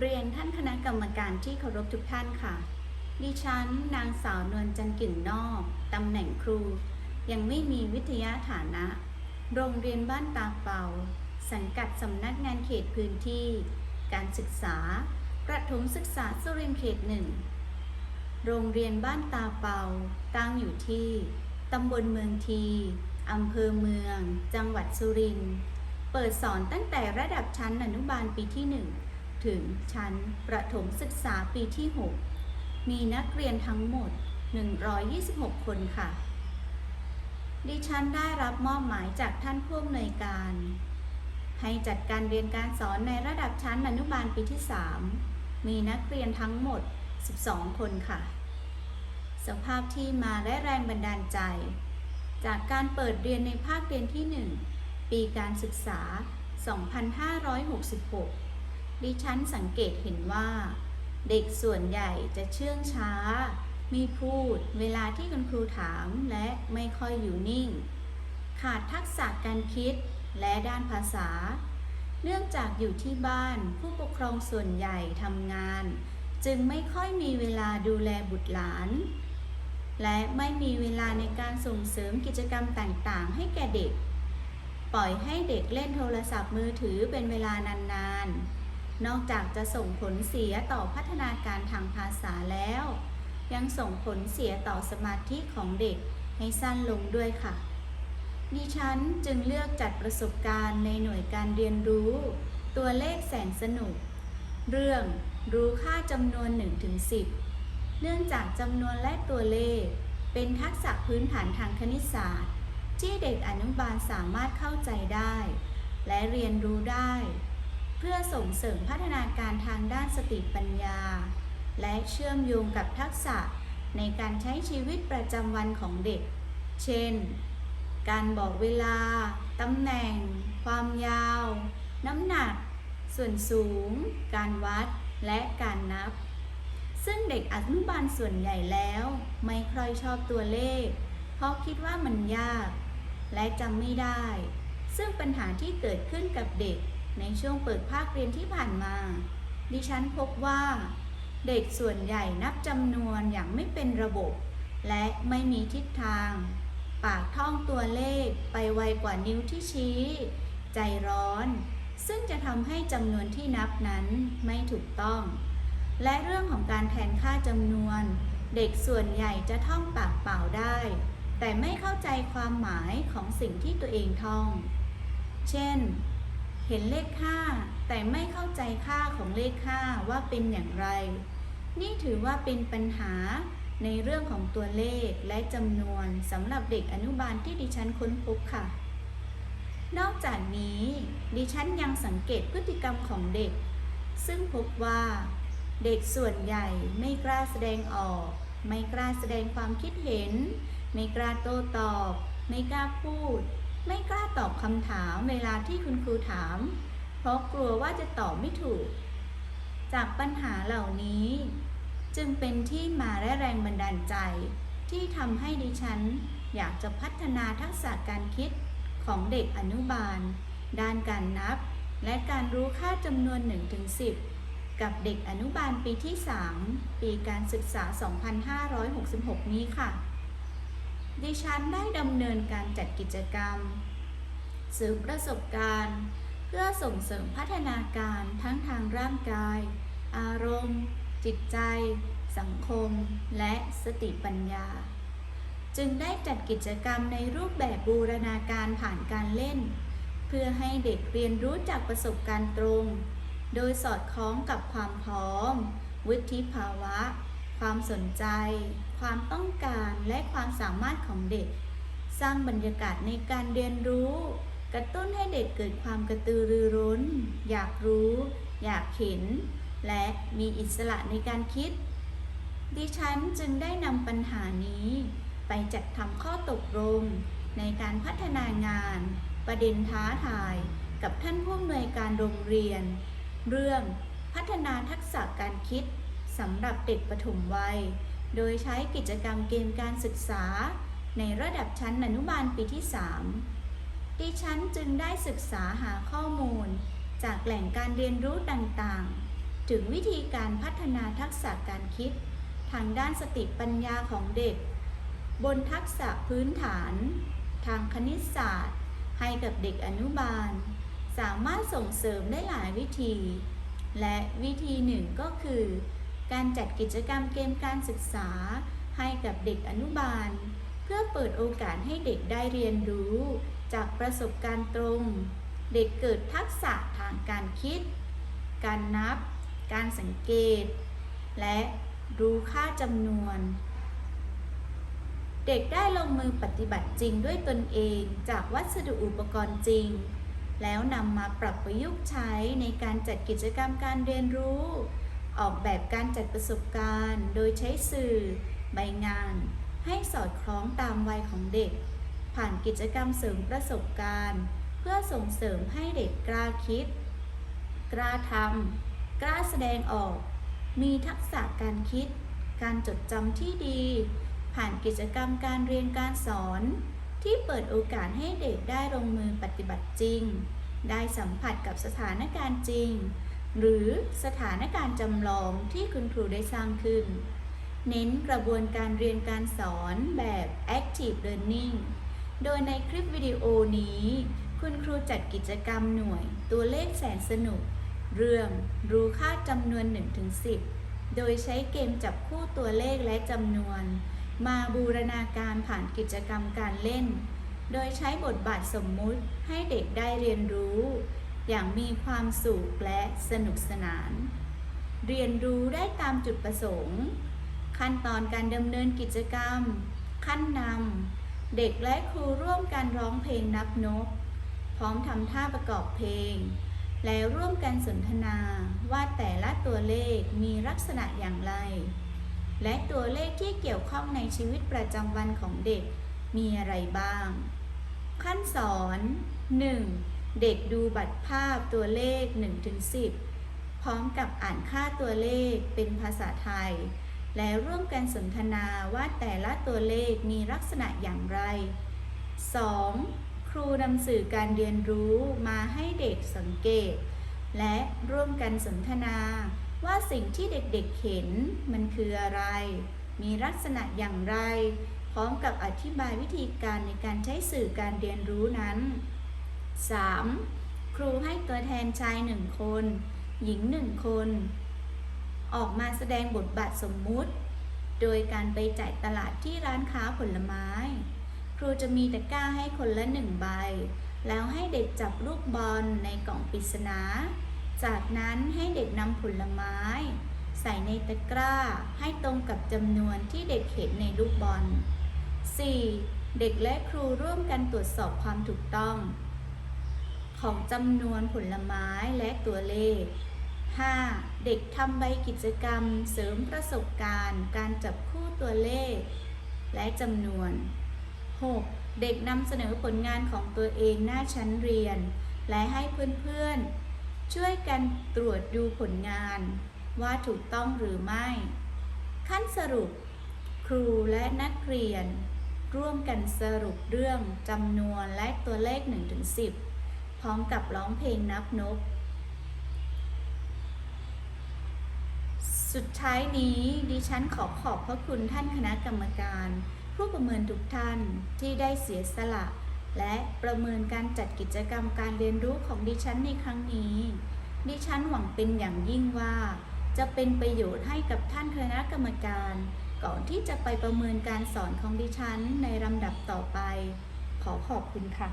เรียนท่านคณะกรรมการที่เคารพทุกท่านค่ะ ดิฉัน นางสาวนวลจันกิ่นนอก ตำแหน่งครู ยังไม่มีวิทยาฐานะ โรงเรียนบ้านตาเป่า สังกัดสำนักงานเขตพื้นที่ การศึกษา ประถมศึกษาสุรินทร์เขตหนึ่ง โรงเรียนบ้านตาเป่า ตั้งอยู่ที่ ตำบลเมืองทีอำเภอเมือง จังหวัดสุรินทร์ เปิดสอนตั้งแต่ระดับชั้นอนุบาลปีที่1 ถึงชั้นประถมศึกษาปีที่ 6 มีนักเรียนทั้งหมด 126 คนค่ะ ดิฉันได้รับมอบหมายจากท่านผู้อำนวยการ ให้จัดการเรียนการสอนในระดับชั้นอนุบาลปีที่ 3 มีนักเรียนทั้งหมด 12 คนค่ะ สภาพที่มาและแรงบันดาลใจ จากการเปิดเรียนในภาคเรียนที่ 1 ปีการศึกษา 2566 ดิฉันสังเกตเห็นว่า เด็กส่วนใหญ่จะเชื่องช้า มีพูดเวลาที่คุณครูถามและไม่ค่อยอยู่นิ่ง ขาดทักษะการคิดและด้านภาษา เนื่องจากอยู่ที่บ้านผู้ปกครองส่วนใหญ่ทำงาน จึงไม่ค่อยมีเวลาดูแลบุตรหลาน และไม่มีเวลาในการส่งเสริมกิจกรรมต่างๆ ให้แก่เด็ก ปล่อยให้เด็กเล่นโทรศัพท์มือถือเป็นเวลานานๆ นอกจากจะส่งผลเสียต่อพัฒนาการทางภาษาแล้ว ยังส่งผลเสียต่อสมาธิของเด็กให้สั้นลงด้วยค่ะ ดิฉันจึงเลือกจัดประสบการณ์ในหน่วยการเรียนรู้ ตัวเลขแสนสนุก เรื่องรู้ค่าจำนวน 1-10 เนื่องจากจำนวนและตัวเลข เป็นทักษะพื้นฐานทางคณิตศาสตร์ ที่เด็กอนุบาลสามารถเข้าใจได้ และเรียนรู้ได้ พื่อส่งเสริมพัฒนาการทางด้านสติปัญญา และเชื่อมโยงกับทักษะในการใช้ชีวิตประจำวันของเด็ก เช่น การบอกเวลา ตำแหน่ง ความยาว น้ำหนัก ส่วนสูง การวัด และการนับ ซึ่งเด็กอนุบาลส่วนใหญ่แล้ว ไม่ค่อยชอบตัวเลข เพราะคิดว่ามันยาก และจำไม่ได้ ซึ่งปัญหาที่เกิดขึ้นกับเด็ก ในช่วงเปิดภาคเรียนที่ผ่านมา ดิฉันพบว่า เด็กส่วนใหญ่นับจำนวนอย่างไม่เป็นระบบ และไม่มีทิศทาง ปากท่องตัวเลขไปไวกว่านิ้วที่ชี้ ใจร้อน ซึ่งจะทำให้จำนวนที่นับนั้นไม่ถูกต้อง และเรื่องของการแทนค่าจำนวน เด็กส่วนใหญ่จะท่องปากเปล่าได้ แต่ไม่เข้าใจความหมายของสิ่งที่ตัวเองท่อง เช่น เห็นเลขค่าแต่ไม่เข้าใจค่าของเลขค่าว่าเป็นอย่างไร นี่ถือว่าเป็นปัญหาในเรื่องของตัวเลขและจำนวนสำหรับเด็กอนุบาลที่ดิฉันค้นพบค่ะ นอกจากนี้ ดิฉันยังสังเกตพฤติกรรมของเด็ก ซึ่งพบว่า เด็กส่วนใหญ่ไม่กล้าแสดงออก ไม่กล้าแสดงความคิดเห็น ไม่กล้าโต้ตอบ ไม่กล้าพูด ไม่กล้าตอบคำถามเวลาที่คุณครูถาม เพราะกลัวว่าจะตอบไม่ถูก จากปัญหาเหล่านี้ จึงเป็นที่มาและแรงบันดาลใจ ที่ทำให้ดิฉัน อยากจะพัฒนาทักษะการคิดของเด็กอนุบาล ด้านการนับ และการรู้ค่าจำนวน 1-10 กับเด็กอนุบาลปีที่ 3 ปีการศึกษา 2566 นี้ค่ะ ดิฉันได้ดำเนินการจัดกิจกรรมสื่อประสบการณ์ เพื่อส่งเสริมพัฒนาการทั้งทางร่างกาย อารมณ์ จิตใจ สังคม และสติปัญญา จึงได้จัดกิจกรรมในรูปแบบบูรณาการผ่านการเล่น เพื่อให้เด็กเรียนรู้จากประสบการณ์ตรง โดยสอดคล้องกับความพร้อม วุฒิภาวะ ความสนใจ ความต้องการและความสามารถของเด็ก สร้างบรรยากาศในการเรียนรู้ กระตุ้นให้เด็กเกิดความกระตือรือร้น อยากรู้ อยากเห็น และมีอิสระในการคิด ดิฉันจึงได้นำปัญหานี้ ไปจัดทำข้อตกลงในการพัฒนางาน ประเด็นท้าทาย กับท่านผู้อำนวยการโรงเรียน เรื่องพัฒนาทักษะการคิด สำหรับเด็กปฐมวัย โดยใช้กิจกรรมเกมการศึกษา ในระดับชั้นอนุบาลปีที่ 3 ดิฉันจึงได้ศึกษาหาข้อมูล จากแหล่งการเรียนรู้ต่างๆ ถึงวิธีการพัฒนาทักษะการคิด ทางด้านสติปัญญาของเด็ก บนทักษะพื้นฐาน ทางคณิตศาสตร์ ให้กับเด็กอนุบาล สามารถส่งเสริมได้หลายวิธี และวิธีหนึ่งก็คือ การจัดกิจกรรมเกมการศึกษา ให้กับเด็กอนุบาล เพื่อเปิดโอกาสให้เด็กได้เรียนรู้ จากประสบการณ์ตรง เด็กเกิดทักษะทางการคิด การนับ การสังเกต และรู้ค่าจำนวน เด็กได้ลงมือปฏิบัติจริงด้วยตนเองจากวัสดุอุปกรณ์จริง แล้วนำมาปรับประยุกต์ใช้ในการจัดกิจกรรมการเรียนรู้ ออกแบบการจัดประสบการณ์ โดยใช้สื่อ ใบงาน ให้สอดคล้องตามวัยของเด็ก ผ่านกิจกรรมเสริมประสบการณ์ เพื่อส่งเสริมให้เด็กกล้าคิด กล้าทำกล้าแสดงออก มีทักษะการคิด การจดจำที่ดี ผ่านกิจกรรมการเรียนการสอน ที่เปิดโอกาสให้เด็กได้ลงมือปฏิบัติจริง ได้สัมผัสกับสถานการณ์จริง หรือสถานการณ์จำลองที่คุณครูได้สร้างขึ้น เน้นกระบวนการเรียนการสอนแบบ active learning โดยในคลิปวิดีโอนี้ คุณครูจัดกิจกรรมหน่วยตัวเลขแสนสนุก เรื่องรู้ค่าจำนวน 1-10 โดยใช้เกมจับคู่ตัวเลขและจำนวน มาบูรณาการผ่านกิจกรรมการเล่น โดยใช้บทบาทสมมุติให้เด็กได้เรียนรู้ อย่างมีความสุขและสนุกสนาน เรียนรู้ได้ตามจุดประสงค์ ขั้นตอนการดำเนินกิจกรรม ขั้นนำเด็กและครูร่วมกันร้องเพลงนับนก พร้อมทำท่าประกอบเพลง แล้วร่วมกันสนทนาว่าแต่ละตัวเลขมีลักษณะอย่างไร และตัวเลขที่เกี่ยวข้องในชีวิตประจำวันของเด็กมีอะไรบ้าง ขั้นสอน 1. เด็กดูบัตรภาพตัวเลข 1-10 พร้อมกับอ่านค่าตัวเลขเป็นภาษาไทย และร่วมกันสนทนาว่าแต่ละตัวเลขมีลักษณะอย่างไร 2. ครูนำสื่อการเรียนรู้มาให้เด็กสังเกต และร่วมกันสนทนา ว่าสิ่งที่เด็กๆเห็นมันคืออะไร มีลักษณะอย่างไร พร้อมกับอธิบายวิธีการในการใช้สื่อการเรียนรู้นั้น 3. ครูให้ตัวแทนชายหนึ่งคน หญิงหนึ่งคน ออกมาแสดงบทบาทสมมุติ โดยการไปจ่ายตลาดที่ร้านค้าผลไม้ ครูจะมีตะกร้าให้คนละหนึ่งใบ แล้วให้เด็กจับลูกบอลในกล่องปริศนา จากนั้นให้เด็กนำผลไม้ ใส่ในตะกร้าให้ตรงกับจำนวนที่เด็กเห็นในลูกบอล 4. เด็กและครูร่วมกันตรวจสอบความถูกต้อง ของจำนวนผลไม้และตัวเลข 5. เด็กทำใบกิจกรรมเสริมประสบการณ์ การจับคู่ตัวเลข และจำนวน 6. เด็กนำเสนอผลงานของตัวเองหน้าชั้นเรียน และให้เพื่อนๆ ช่วยกันตรวจดูผลงาน ว่าถูกต้องหรือไม่ ขั้นสรุป ครูและนักเรียน ร่วมกันสรุปเรื่องจำนวนและตัวเลข 1-10 พร้อมกับร้องเพลงนับนก สุดท้ายนี้ดิฉันขอขอบพระคุณท่านคณะกรรมการ ผู้ประเมินทุกท่านที่ได้เสียสละ และประเมินการจัดกิจกรรมการเรียนรู้ของดิฉันในครั้งนี้ ดิฉันหวังเป็นอย่างยิ่งว่า จะเป็นประโยชน์ให้กับท่านคณะกรรมการก่อนที่จะไปประเมินการสอนของดิฉันในลำดับต่อไป ขอขอบคุณค่ะ